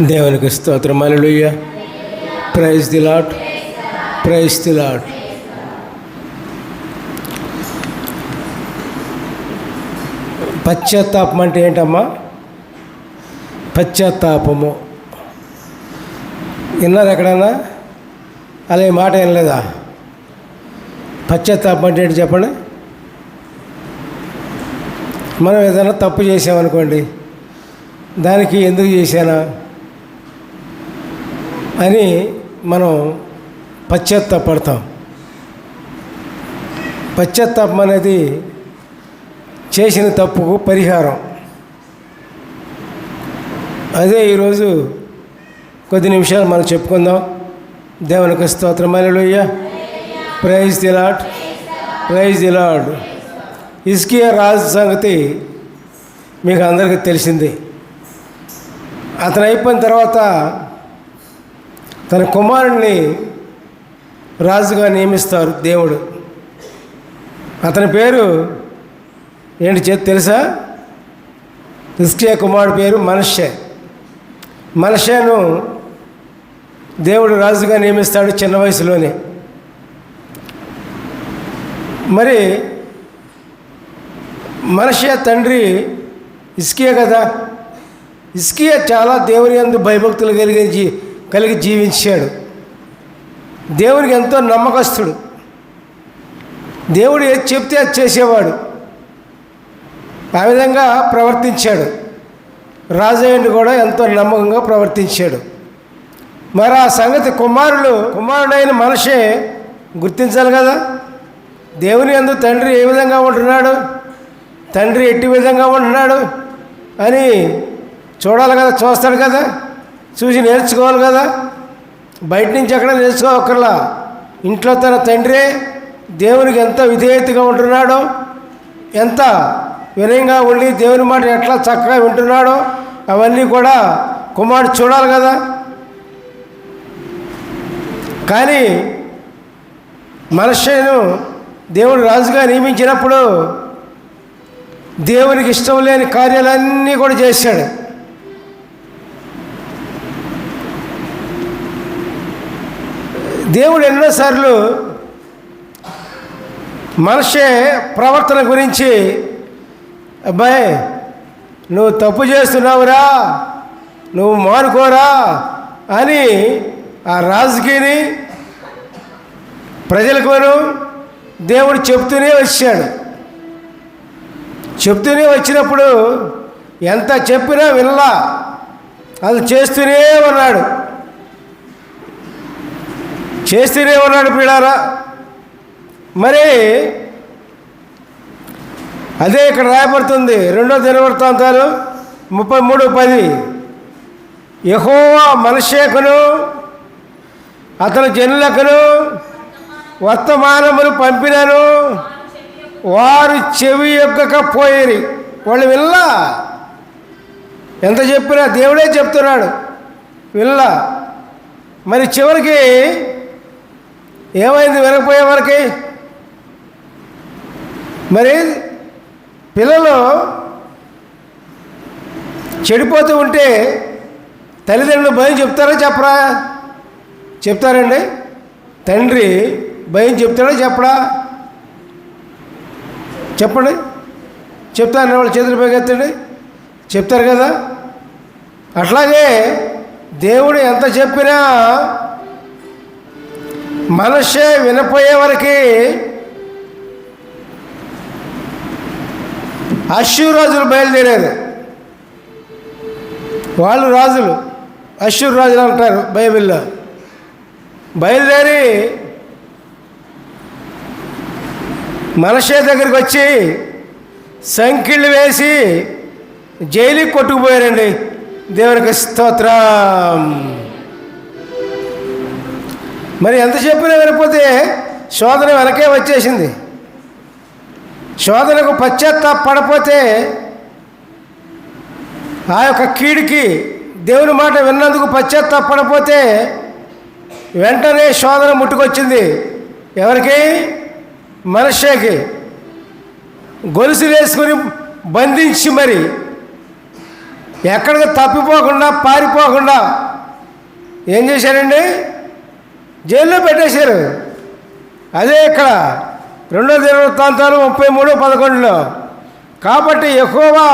దేవునికి స్తోత్రం. Hallelujah praise the lord praise the lord పశ్చాత్తాపం అంటే ఏంటమ్మా? పశ్చాత్తాపము. విన్నారు ఎక్కడన్నా? అలా ఈ మాట ఏం లేదా పశ్చాత్తాపం అంటే ఏంటి చెప్పండి? మనం ఏదైనా తప్పు చేసామనుకోండి దానికి ఎందుకు చేశానా? అని మనం పశ్చాత్తాపడతాం. పశ్చాత్తాపం అనేది చేసిన తప్పుకు పరిహారం. అదే ఈరోజు కొద్ది నిమిషాలు మనం చెప్పుకుందాం. దేవునికి స్తోత్రం. Hallelujah praise the lord praise the lord Hezekiah రాజు సంగతి మీకు అందరికీ తెలిసింది. అతను అయిపోయిన తర్వాత తన కుమారుణ్ణి రాజుగా నియమిస్తారు దేవుడు. అతని పేరు ఏంటి చేతి తెలుసా? ఇస్కియా కుమారుడు పేరు మనషే మనషేను దేవుడు రాజుగా నియమిస్తాడు చిన్న వయసులోనే. మరి మనషే తండ్రి ఇస్కియా కదా. ఇస్కియా చాలా దేవుని అందు భయభక్తులు కలిగించి కలిగి జీవించాడు. దేవునికి ఎంతో నమ్మకస్తుడు. దేవుడు ఏది చెప్తే అది చేసేవాడు. ఆ విధంగా ప్రవర్తించాడు. రాజయ్యుడు కూడా ఎంతో నమ్మకంగా ప్రవర్తించాడు. మరి ఆ సంగతి కుమారులు కుమారుడైన మనిషే గుర్తించాలి కదా? దేవుని అందు తండ్రి ఏ విధంగా ఉంటున్నాడు? తండ్రి ఎట్టి విధంగా ఉంటున్నాడు? అని చూడాలి కదా చూస్తాడు కదా? చూసి నేర్చుకోవాలి కదా. బయట నుంచి ఎక్కడ నేర్చుకోవక్కర్లా ఇంట్లో తన తండ్రే దేవునికి ఎంత విధేయతగా ఉంటున్నాడో ఎంత వినయంగా ఉండి దేవుని మాట ఎట్లా చక్కగా వింటున్నాడో అవన్నీ కూడా కుమారుడు చూడాలి కదా. కానీ మనుష్యను దేవుడు రాజుగా నియమించినప్పుడు దేవునికి ఇష్టం లేని కార్యాలన్నీ కూడా చేశాడు. దేవుడు ఎన్నోసార్లు మనిషి ప్రవర్తన గురించి అబ్బాయి నువ్వు తప్పు చేస్తున్నావురా నువ్వు మానుకోరా అని ఆ రాజుకిని ప్రజలకును దేవుడు చెప్తూనే వచ్చాడు. చెప్తూనే వచ్చినప్పుడు ఎంత చెప్పినా వినలా. అది చేస్తూనే ఉన్నాడు. చేస్తూనే ఉన్నాడు పీడారా మరి అదే ఇక్కడ రాయబడుతుంది రెండో దినవృత్తాంతాలు ముప్పై మూడు పది. యహోవా మనుష్యకును అతని జనులకును వర్తమానములు పంపినను. వారు చెవి ఎక్కకపోయేరి వాళ్ళు విల్లా. ఎంత చెప్పినా దేవుడే చెప్తున్నాడు. విల్లా. మరి చివరికి ఏమైంది వినకపోయే వరకు? మరి పిల్లలు చెడిపోతూ ఉంటే తల్లిదండ్రులు భయం చెప్తారా చెప్పరా? చెప్తారండి. తండ్రి భయం చెప్తాడా చెప్పడా? చెప్పండి. చెప్తారు వాళ్ళు చేతులు పైకెత్తండి. చెప్తారు కదా. అట్లాగే దేవుడు ఎంత చెప్పినా మనసే వినపోయే వరకు అశ్షూర్ రాజులు బయలుదేరారు వాళ్ళు రాజులు అశ్వ రాజులు అంటారు బైబిల్లో. బయలుదేరి మనషే దగ్గరికి వచ్చి సంకిళ్ళు వేసి జైలుకి కొట్టుకుపోయారండి. దేవునికి స్తోత్రం. మరి ఎంత చెప్పినా వినకపోతే శోధన వెనకే వచ్చేసింది. శోధనకు పశ్చాత్తాపడపోతే ఆ యొక్క కీడికి దేవుని మాట విన్నందుకు పశ్చాత్తాపడపోతే వెంటనే శోధన ముట్టుకొచ్చింది. ఎవరికి? మనుష్యకి గొలుసు వేసుకుని బంధించి మరి ఎక్కడికి తప్పిపోకుండా పారిపోకుండా ఏం చేశారండి? జైల్లో పెట్టేశారు. అదే ఇక్కడ రెండో దినవృత్తాంతాలు ముప్పై మూడు పదకొండులో. కాబట్టి ఎక్కువగా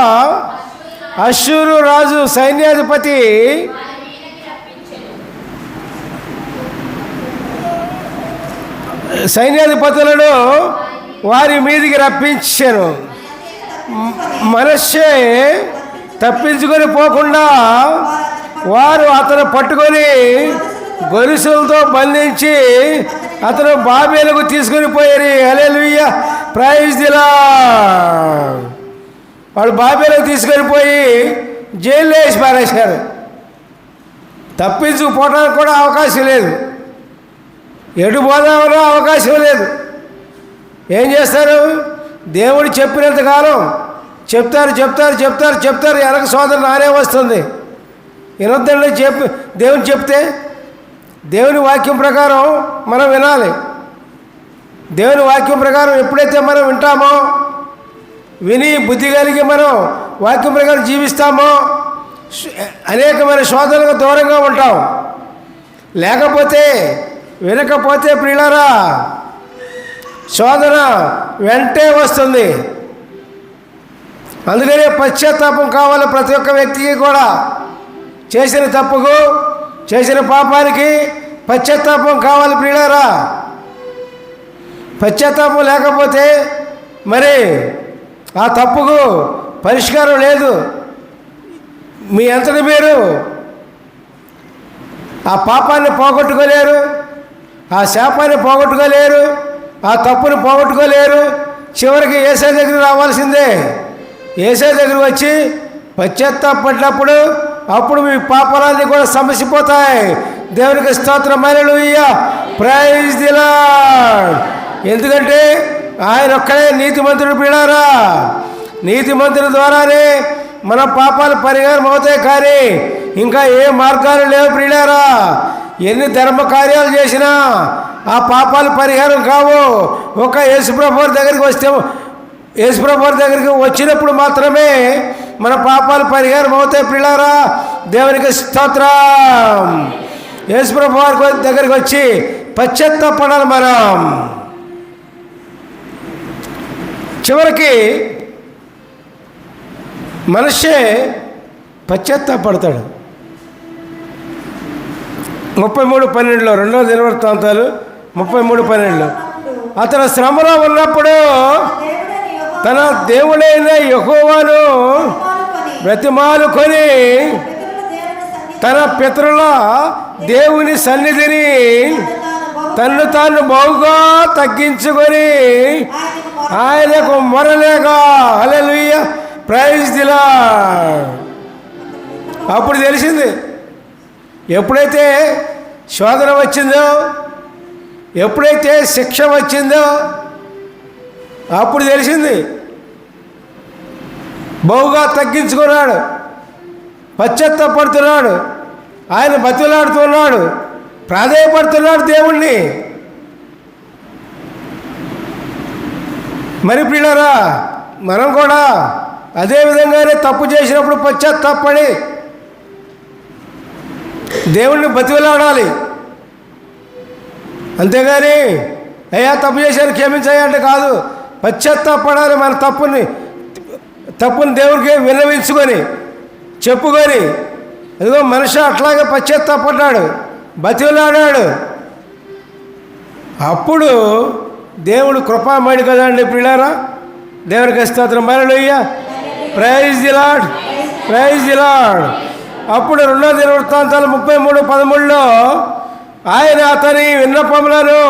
అశ్వరు రాజు సైన్యాధిపతి సైన్యాధిపతులను వారి మీదికి రప్పించాను మనస్సే తప్పించుకొని పోకుండా వారు అతను పట్టుకొని గొలుసులతో బంధించి అతను బాబేలకు తీసుకొని పోయారు. హలెలుయ్య ప్రైజ్ దిలా వాడు బాబేలకు తీసుకొని పోయి జైల్లో వేసి పారేశారు. తప్పించుకుపోవడానికి కూడా అవకాశం లేదు. ఎటు పోదామనో అవకాశం లేదు. ఏం చేస్తారు? దేవుడు చెప్పినంత కాలం చెప్తారు చెప్తారు చెప్తారు చెప్తారు. వెనక సోదరు నానే వస్తుంది. వినొద్దండి చెప్పి దేవుని చెప్తే దేవుని వాక్యం ప్రకారం మనం వినాలి. దేవుని వాక్యం ప్రకారం ఎప్పుడైతే మనం వింటామో విని బుద్ధి కలిగి మనం వాక్యం ప్రకారం జీవిస్తామో అనేకమైన శోధనలకు దూరంగా ఉంటాం. లేకపోతే వినకపోతే ప్రియులారా శోధన వెంటే వస్తుంది. అందుకనే పశ్చాత్తాపం కావాలి ప్రతి ఒక్క వ్యక్తికి కూడా చేసిన తప్పుకు చేసిన పాపానికి పశ్చాత్తాపం కావాలి ప్రియులారా. పశ్చాత్తాపం లేకపోతే మరి ఆ తప్పుకు పరిష్కారం లేదు. మీ అంతటి మీరు ఆ పాపాన్ని పోగొట్టుకోలేరు ఆ శాపాన్ని పోగొట్టుకోలేరు ఆ తప్పుని పోగొట్టుకోలేరు. చివరికి ఏసే దగ్గర రావాల్సిందే. ఏసే దగ్గర వచ్చి పశ్చాత్తాపడినప్పుడు అప్పుడు మీ పాపాలన్నీ కూడా సమసిపోతాయి. దేవునికి స్తోత్రం. మహిళలు ప్రైజ్ దిలా ఎందుకంటే ఆయన ఒక్కడే నీతిమంతుడు పిడారా నీతిమంతుడి ద్వారానే మన పాపాలు పరిహారం అవుతాయి కానీ ఇంకా ఏ మార్గాలు లేవు ప్రియులారా. ఎన్ని ధర్మ కార్యాలు చేసినా ఆ పాపాలు పరిహారం కావు. ఒక యేసుప్రభు దగ్గరికి వస్తే యేసుప్రభు దగ్గరికి వచ్చినప్పుడు మాత్రమే మన పాపాలు పరిహారం అవుతాయి పిల్లారా. దేవునికి స్తోత్రం. యేసుప్రభు వారి దగ్గరికి వచ్చి పశ్చాత్తాపడాలి మనం. చివరికి మనిషే పశ్చాత్తాపడతాడు. ముప్పై మూడు పన్నెండులో రెండో దినవృత్తాంతాలు ముప్పై మూడు పన్నెండులో. అతను శ్రమలో ఉన్నప్పుడు తన దేవుడైన యహోవాను బ్రతిమాలుకొని తన పితరుల దేవుని సన్నిధిని తన్ను తాను బహుగా తగ్గించుకొని ఆయనకు మొరలేగా. హల్లెలూయా. ప్రైజ్ దిలా అప్పుడు తెలిసింది ఎప్పుడైతే శోధన వచ్చిందో ఎప్పుడైతే శిక్ష వచ్చిందో అప్పుడు తెలిసింది. బహుగా తగ్గించుకున్నాడు. పశ్చత్తపడుతున్నాడు. ఆయన బతిలాడుతున్నాడు. ప్రాధాయపడుతున్నాడు దేవుణ్ణి. మరి పిల్లరా మనం కూడా అదేవిధంగానే తప్పు చేసినప్పుడు పశ్చాత్తాపడి దేవుణ్ణి బతిలాడాలి. అంతేగాని అయ్యా తప్పు చేశారు క్షమించాయంటే కాదు. పశ్చాత్తాపడాలి మన తప్పుని తప్పుని దేవుడికి విన్నవించుకొని చెప్పుకొని అదిగో మనిషి అట్లాగే పశ్చాత్తాపడ్డాడు బతిలాడాడు అప్పుడు దేవుడు కృపామణి కదండి పిల్లారా దేవునికి స్తోత్రం. మరలుయ్య praise the lord praise the lord అప్పుడు రెండో దినవృత్తాంతాలు ముప్పై మూడు పదమూడులో ఆయన అతని విన్నపములను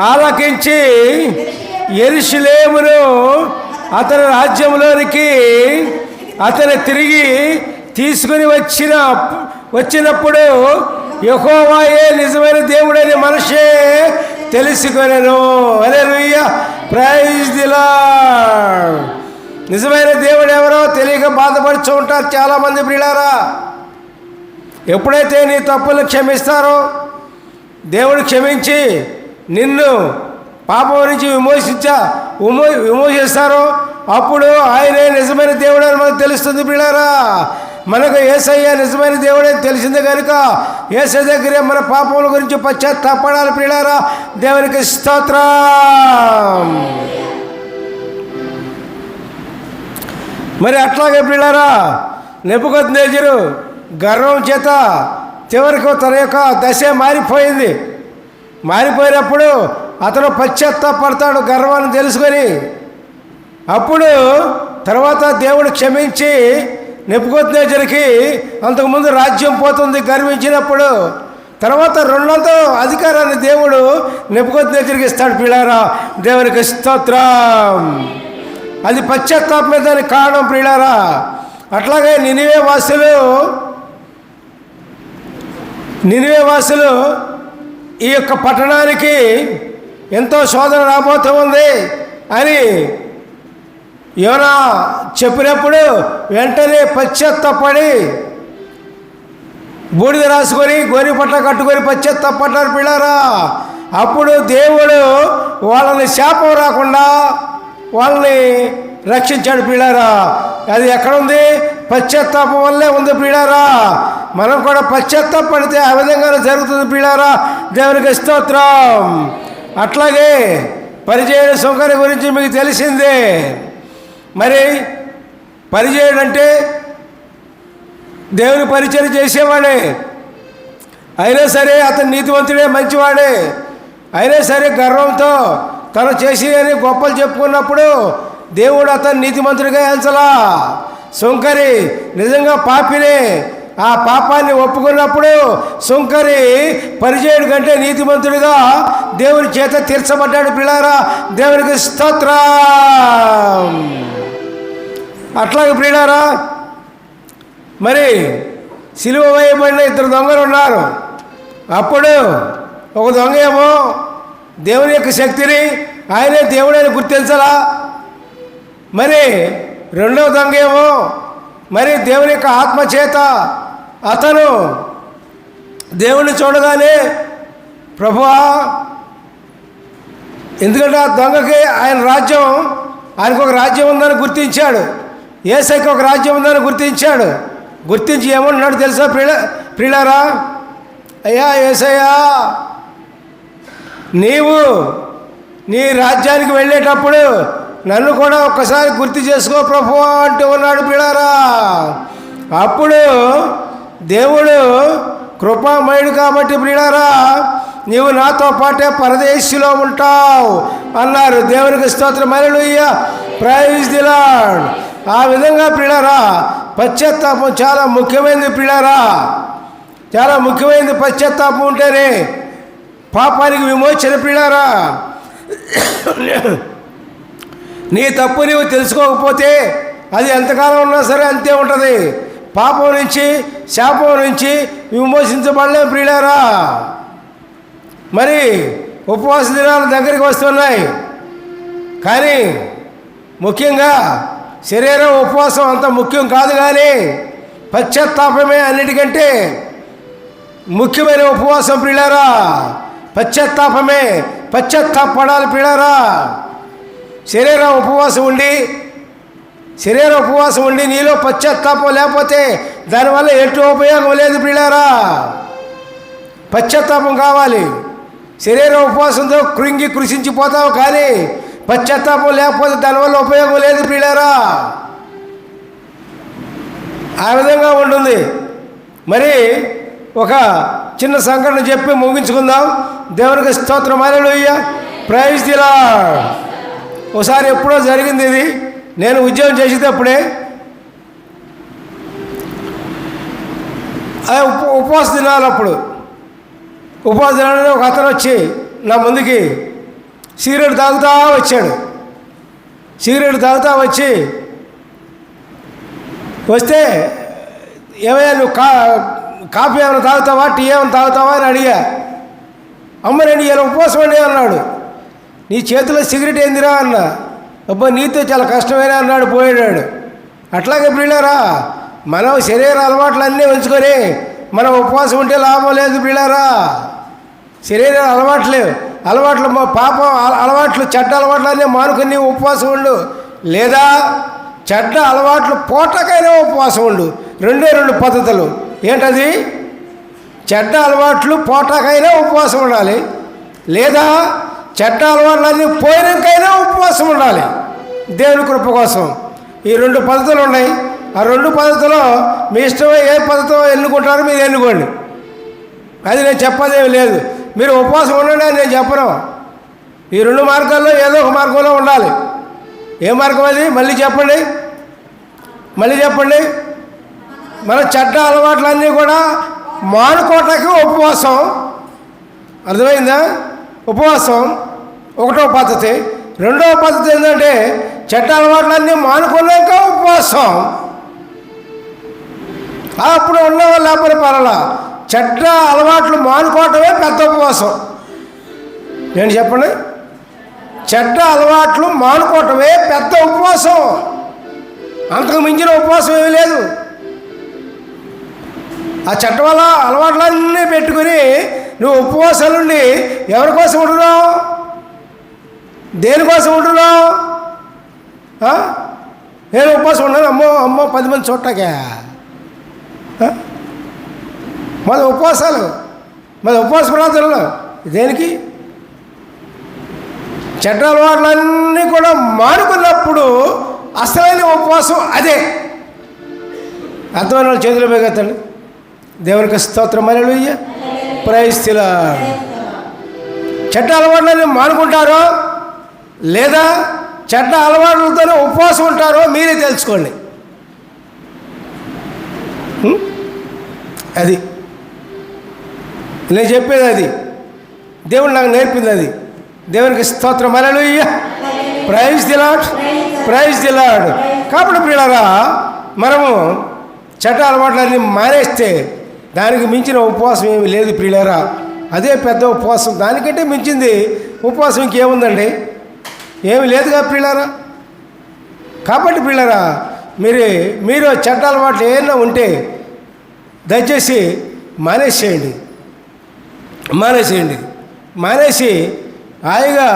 ఆలకించి ఎరుషులేమును అతని రాజ్యంలోనికి అతను తిరిగి తీసుకుని వచ్చిన వచ్చినప్పుడు యహోవాయే నిజమైన దేవుడని మనిషే తెలుసుకొనను. అరే రుయ్య ప్రైజ్ దిలా నిజమైన దేవుడు ఎవరో తెలియక బాధపడుచు ఉంటారు చాలామంది ప్రియులారా. ఎప్పుడైతే నీ తప్పులు క్షమిస్తారో దేవుడు క్షమించి నిన్ను పాపం నుంచి విమోచించా విమో విమోచిస్తారో? అప్పుడు ఆయనే నిజమైన దేవుడు అని మనకు తెలుస్తుంది పిల్లరా. మనకు ఏసయ్య నిజమైన దేవుడే తెలిసిందే కనుక ఏసై దగ్గరే మన పాపముల గురించి పశ్చాత్తాపడాలి ప్రియులారా దేవునికి స్తోత్రం. మరి అట్లాగే పిల్లరా నెప్పుకొద్దు నేజరు గర్వం చేత చివరికి తన యొక్క దశ మారిపోయింది. మారిపోయినప్పుడు అతను పశ్చాత్తాపడతాడు గర్వాన్ని తెలుసుకొని. అప్పుడు తర్వాత దేవుడు క్షమించి నెప్పుకొద్దునేజరికి అంతకుముందు రాజ్యం పోతుంది గర్వించినప్పుడు తర్వాత రెండొంత అధికారాన్ని దేవుడు నెప్పుకొద్దునేజరికి ఇస్తాడు. పిల్లారా దేవునికి స్తోత్రం. అది పశ్చాత్తాపమే దానికి కారణం ప్రియులారా. అట్లాగే నినివే వాసులు నినివే వాసులు ఈ యొక్క పట్టణానికి ఎంతో శోధన రాబోతూ ఉంది అని యోనా చెప్పినప్పుడు వెంటనే పశ్చత్తపడి బూడిద రాసుకొని గోరి పట్ల కట్టుకొని పశ్చత్తపడ్డారు పిల్లరా. అప్పుడు దేవుడు వాళ్ళని శాపం రాకుండా వాళ్ళని రక్షించాడు పిల్లారా. అది ఎక్కడుంది? పశ్చాత్తాపం వల్లే ఉంది పిల్లారా. మనం కూడా పశ్చాత్తాపడితే ఆ విధంగానే జరుగుతుంది పిల్లారా. దేవునికి స్తోత్రం. అట్లాగే పరిచయ సౌకర్యం గురించి మీకు తెలిసిందే. మరి పరిచయం అంటే దేవుని పరిచయం చేసేవాడే. అయినా సరే అతను నీతివంతుడే మంచివాడే. అయినా సరే గర్వంతో తను చేసి అని గొప్పలు చెప్పుకున్నప్పుడు దేవుడు అతను నీతిమంతుడిగా ఎంచలా. సుంకరి నిజంగా పాపినే. ఆ పాపాన్ని ఒప్పుకున్నప్పుడు సుంకరి పరిచయుడి కంటే నీతిమంతుడిగా దేవుని చేత తీర్చబడ్డాడు పిల్లారా. దేవునికి స్తోత్ర. అట్లాగే ప్రియులారా మరి సిలువ వేయబడిన ఇద్దరు దొంగలు ఉన్నారు. అప్పుడు ఒక దొంగ ఏమో దేవుని యొక్క శక్తిని ఆయనే దేవుడని గుర్తించలా. మరి రెండవ దొంగ ఏమో మరి దేవుని యొక్క ఆత్మ చేత అతను దేవుణ్ణి చూడగానే ప్రభువా ఎందుకంటే ఆ దొంగకి ఆయన రాజ్యం ఆయనకు ఒక రాజ్యం ఉందని గుర్తించాడు. ఏసైకి ఒక రాజ్యం ఉందని గుర్తించాడు. గుర్తించి ఏమంటున్నాడు తెలుసా ప్రియ ప్రియులారా? అయ్యా ఏసయ్యా నీవు నీ రాజ్యానికి వెళ్ళేటప్పుడు నన్ను కూడా ఒక్కసారి గుర్తు చేసుకో ప్రభు అంటూ ఉన్నాడు పిడారా అప్పుడు దేవుడు కృపామయుడు కాబట్టి ప్రియులారా నీవు నాతో పాటే పరదేశిలో ఉంటావు అన్నారు. దేవునికి స్తోత్రం. అలలుయ్య ప్రైజ్ దిలాడ్ ఆ విధంగా ప్రియులారా పశ్చాత్తాపం చాలా ముఖ్యమైనది ప్రియులారా. చాలా ముఖ్యమైనది పశ్చాత్తాపం ఉంటేనే పాపానికి విమోచన ప్రియులారా. నీ తప్పు నీవు తెలుసుకోకపోతే అది ఎంతకాలం ఉన్నా సరే అంతే ఉంటుంది. పాపం నుంచి శాపం నుంచి విమోచించబడలేం ప్రియులారా. మరి ఉపవాస దినాలు దగ్గరికి వస్తున్నాయి. కానీ ముఖ్యంగా శరీరం ఉపవాసం అంత ముఖ్యం కాదు కానీ పశ్చాత్తాపమే అన్నిటికంటే ముఖ్యమైన ఉపవాసం పిల్లారా పశ్చాత్తాపమే పశ్చాత్తాపడాలి పిల్లారా శరీరం ఉపవాసం ఉండి శరీర ఉపవాసం ఉండి నీలో పశ్చాత్తాపం లేకపోతే దానివల్ల ఎటు ఉపయోగం లేదు ప్రియులారా. పశ్చాత్తాపం కావాలి. శరీర ఉపవాసంతో కృంగి కృషించిపోతావు కానీ పశ్చాత్తాపం లేకపోతే దానివల్ల ఉపయోగం లేదు ప్రియులారా. ఆ విధంగా ఉంటుంది. మరి ఒక చిన్న సంఘటన చెప్పి ముగించుకుందాం. దేవునికి స్తోత్రం. అలెలుయ్య ప్రైజ్ దిలా ఒకసారి ఎప్పుడో జరిగింది ఇది. నేను ఉద్యోగం చేసేటప్పుడే అదే ఉప ఉపవాస దినాలు అప్పుడు ఉపవాస దినాలని ఒక అతను వచ్చి నా ముందుకి సిగరెట్ తాగుతా వచ్చాడు. సిగరెట్ తాగుతా వచ్చి వస్తే ఏమయ్యా నువ్వు కా కాఫీ ఏమైనా తాగుతావా? టీ ఏమైనా తాగుతావా అని అడిగా. అమ్మ నేను ఇలా ఉపవాసం అండి అన్నాడు. నీ చేతిలో సిగరెట్ ఏందిరా అన్నా. అబ్బా నీతో చాలా కష్టమైన అన్నాడు పోయాడు. అట్లాగే పిల్లారా మనం శరీర అలవాట్లు అన్నీ ఉంచుకొని మనం ఉపవాసం ఉంటే లాభం లేదు పిల్లారా శరీర అలవాట్లు అలవాట్లు మా పాపం అలవాట్లు చెడ్డ అలవాట్లు అన్నీ మానుకొని ఉపవాసం ఉండు. లేదా చెడ్డ అలవాట్లు పోటకైనా ఉపవాసం ఉండు. రెండే రెండు పద్ధతులు. ఏంటది? చెడ్డ అలవాట్లు పోటాకైనా ఉపవాసం ఉండాలి. లేదా చెడ్డ అలవాట్లన్నీ పోయినాకైనా ఉపవాసం ఉండాలి. దేవుని కృప కోసం. ఈ రెండు పద్ధతులు ఉన్నాయి. ఆ రెండు పద్ధతిలో మీ ఇష్టమే ఏ పద్ధతిలో ఎన్నుకుంటారో మీరు ఎన్నుకోండి. అది నేను చెప్పదేమి లేదు. మీరు ఉపవాసం ఉండండి అని నేను చెప్పను. ఈ రెండు మార్గాల్లో ఏదో ఒక మార్గంలో ఉండాలి. ఏ మార్గం అది? మళ్ళీ చెప్పండి. మళ్ళీ చెప్పండి. మన చెడ్డ అలవాట్లన్నీ కూడా మానుకోవటానికి ఉపవాసం. అర్థమైందా? ఉపవాసం ఒకటో పద్ధతి. రెండవ పద్ధతి ఏంటంటే చెట్ట అలవాట్లన్నీ మానుకున్నాక ఉపవాసం. అప్పుడు ఉన్నవాళ్ళు లేకపోతే పర్వాలా చెడ్డ అలవాట్లు మానుకోవటమే పెద్ద ఉపవాసం. నేను చెప్పండి చెడ్డ అలవాట్లు మానుకోవటమే పెద్ద ఉపవాసం. అంతకు మించిన ఉపవాసం ఏమీ లేదు. ఆ చెట్ట వల్ల అలవాట్లన్నీ పెట్టుకుని నువ్వు ఉపవాసాలుండి ఎవరి కోసం ఉంటున్నావు? దేనికోసం ఉంటున్నావు నేను ఉపవాసం ఉన్నాను అమ్మో అమ్మో పది మంది చూడటాకే మన మాది ఉపవాసాలు మాది ఉపవాస ప్రార్థనలు దేనికి? చెడ్డ అలవాట్లన్నీ కూడా మానుకున్నప్పుడు అసలైన ఉపవాసం అదే. అర్థమైన వాళ్ళ చేతులు పెగతండి దేవునికి స్తోత్రం అలెలుయ్య ప్రయస్థిల చెడ్డ అలవాట్లన్నీ మానుకుంటారో లేదా చెడ్డ అలవాట్లతోనే ఉపవాసం ఉంటారో మీరే తెలుసుకోండి. అది. నేను చెప్పేది అది. దేవుడు నాకు నేర్పింది అది. దేవునికి స్తోత్రం. అలెలుయ్య ప్రైజ్ దిలాడ్ ప్రైజ్ దిలాడ్ కాబట్టి పిల్లరా మనము చెడ్డ అలవాట్లన్నీ మానేస్తే దానికి మించిన ఉపవాసం ఏమి లేదు ప్రియులరా. అదే పెద్ద ఉపవాసం. దానికంటే మించింది ఉపవాసం ఇంకేముందండి? ఏమి లేదుగా పిల్లరా కాబట్టి పిల్లరా మీరు మీరు చెడ్డ అలవాట్లు ఏమైనా ఉంటే దయచేసి మానేసేయండి. మానేసేయండి. మానేసి హాయిగా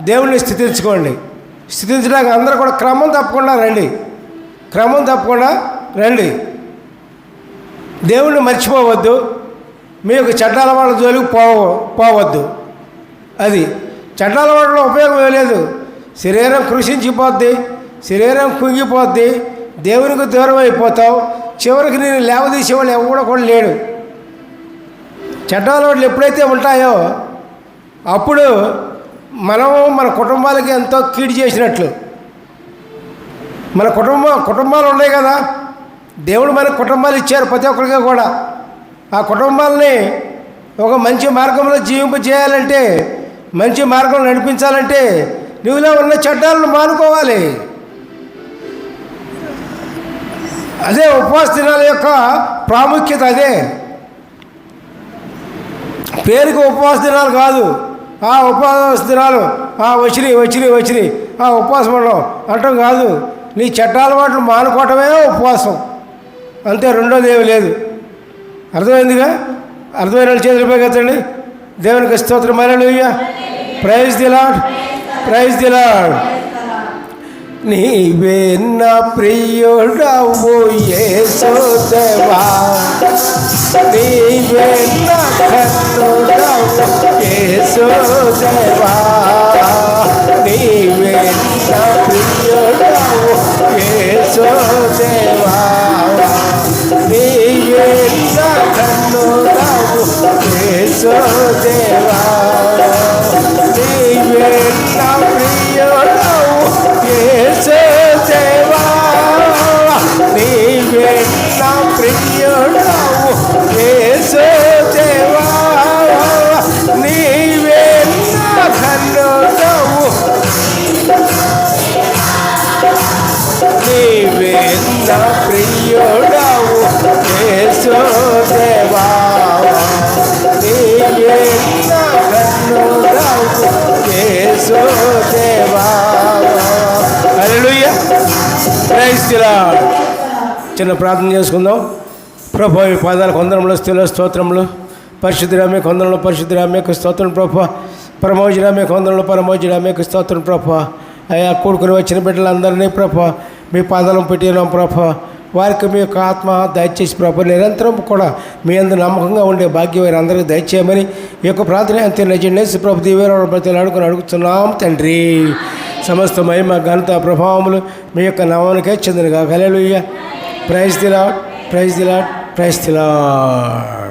దేవుణ్ణి స్థితించుకోండి. స్థితించడానికి అందరూ కూడా క్రమం తప్పకుండా రండి. క్రమం తప్పకుండా రండి. దేవుణ్ణి మర్చిపోవద్దు. మీకు చెడ్డ అలవాట్ల జోలికి పోవ పోవద్దు. అది చెడ్డ అలవాట్ల ఉపయోగం ఏం లేదు. శరీరం కృషించిపోద్ది శరీరం కుంగిపోద్ది దేవునికి దూరం అయిపోతావు చివరికి నేను లేవదీసేవాళ్ళు ఎవడో కూడా లేడు. చెడ్డ ఎప్పుడైతే ఉంటాయో అప్పుడు మనం మన కుటుంబాలకి ఎంతో కీడు చేసినట్లు. మన కుటుంబం కుటుంబాలు ఉన్నాయి కదా. దేవుడు మన కుటుంబాలు ఇచ్చారు ప్రతి ఒక్కరికి కూడా. ఆ కుటుంబాలని ఒక మంచి మార్గంలో జీవింప చేయాలంటే మంచి మార్గంలో నడిపించాలంటే నువ్వులో ఉన్న చట్టాలను మానుకోవాలి. అదే ఉపవాస దినాల యొక్క ప్రాముఖ్యత అదే. పేరుకి ఉపవాస దినాలు కాదు. ఆ ఉపవాస దినాలు ఆ వచ్చిరి వచ్చిరి వచ్చినాయి ఆ ఉపవాసం ఉండడం అంటాం కాదు. నీ చట్టాల వాటిని మానుకోవటమే ఉపవాసం. అంతే రెండోది ఏమి లేదు. అర్థమైందిగా? అర్థమైన చేతులపై కదండి దేవునికి స్తోత్రం. అలెలుయ్య ప్రైజ్ దిలాడ్ ప్రైజ్ దిలాడ్ నీవే నా ప్రియుడవు యేసుదేవా నీవే నా కన్నుడవు యేసుదేవా నీవే నా ప్రియుడవు యేసుదేవా నీవే నా కన్నుడవు యేసుదేవా చిన్న ప్రార్థన చేసుకుందాం. ప్రభా మీ పాదాల కొందరంలో స్థిల స్తోత్రములు. పరిశుద్ధిరామే కొందరంలో పరిశుద్ధిరామేకు స్తోత్రం ప్రభా. పరమోజరామే కొందరంలో పరమోజరామేకు స్తోత్రం ప్రభా. అయ్యా కూడుకుని వచ్చిన బిడ్డలందరినీ ప్రభ మీ పాదాలను పెట్టినాం ప్రభ. వారికి మీ యొక్క ఆత్మ దయచేసి ప్రభు నిరంతరం కూడా మీ అందరు నమ్మకంగా ఉండే భాగ్యం వారి అందరికీ దయచేయమని ఈ యొక్క ప్రార్థన అంతే నజెండేసి ప్రభు దీవేరాడు ప్రతి అడుగుని అడుగుతున్నాం తండ్రి. సమస్త మహిమ ఘనత ప్రభావములు మీ యొక్క నామానికే చెందినగా. కలెలుయ్య praise the lord praise the lord praise the lord